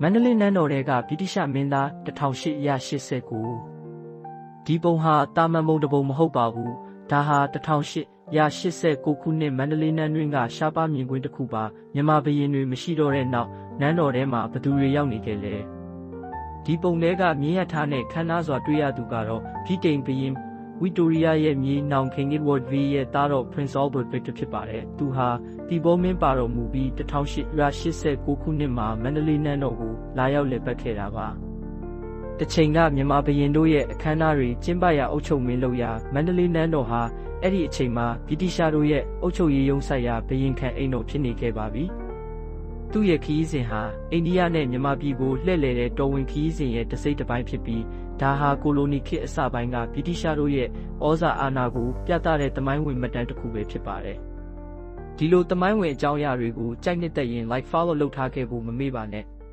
မန္တလေးနန်းတော်တွေကဗြိတိရှမင်းသား1889ဒီပုံဟာတာမန်ပုံတစ်ပုံမဟုတ်ပါဘူးဒါဟာ1889ခုနှစ်မန္တလေးနန်းတွင်ကရှားပါမြင်ကွင်းတစ်ခုပါမြန်မာဘရင်တွေမရှိတော့တဲ့နောက်နန်းတော်ထဲမှာဘသူတွေရောက်နေကြလဲဒီပုံထဲကမြင်းရထားနဲ့ခမ်းနားစွာတွေ့ရသူကတော့ဗြိတိန်ဘရင် ဝီတိုရီယာရဲ့မြေနောင်ခင်ဂစ်ဝတ်ဗီရဲ့သားတော် Prince Albert Victor ဖြစ်ပါတယ်သူဟာတီဘောမင်းပါတော်မူပြီး1889ခုနှစ်မှာမန္တလေးနန်းတော်ကိုလာရောက်လည်ပတ်ခဲ့တာပါ။တစ်ချိန်ကမြန်မာဘရင်တို့ရဲ့အခမ်းအနားတွေကျင်းပရာအုပ်ချုပ်မင်းလုပ်ရာမန္တလေးနန်းတော်ဟာအဲ့ဒီအချိန်မှာဗြိတိရှားတို့ရဲ့အုပ်ချုပ်ရေးရုံးဆိုင်ရာဘရင်ခံအိမ်တော်ဖြစ်နေခဲ့ပါပြီ။ သူ့ရဲ့ခရီးစဉ်ဟာအိန္ဒိယနဲ့မြန်မာပြည်ကိုလှည့်လည်တဲ့တော်ဝင်ခရီးစဉ်ရဲ့တစ်စိတ်တစ်ပိုင်းဖြစ်ပြီးဒါဟာကိုလိုနီခေတ်အစပိုင်းကဗြိတိရှားတို့ရဲ့ဩဇာအာဏာကိုပြသတဲ့တမိုင်းဝင်မှတ်တမ်းတစ်ခုပဲဖြစ်ပါတယ်။ဒီလိုတမိုင်းဝင်အကြောင်းအရာတွေကိုကြိုက်နှစ်သက်ရင် like follow လုပ်ထားခဲ့ဖို့မမေ့ပါနဲ့။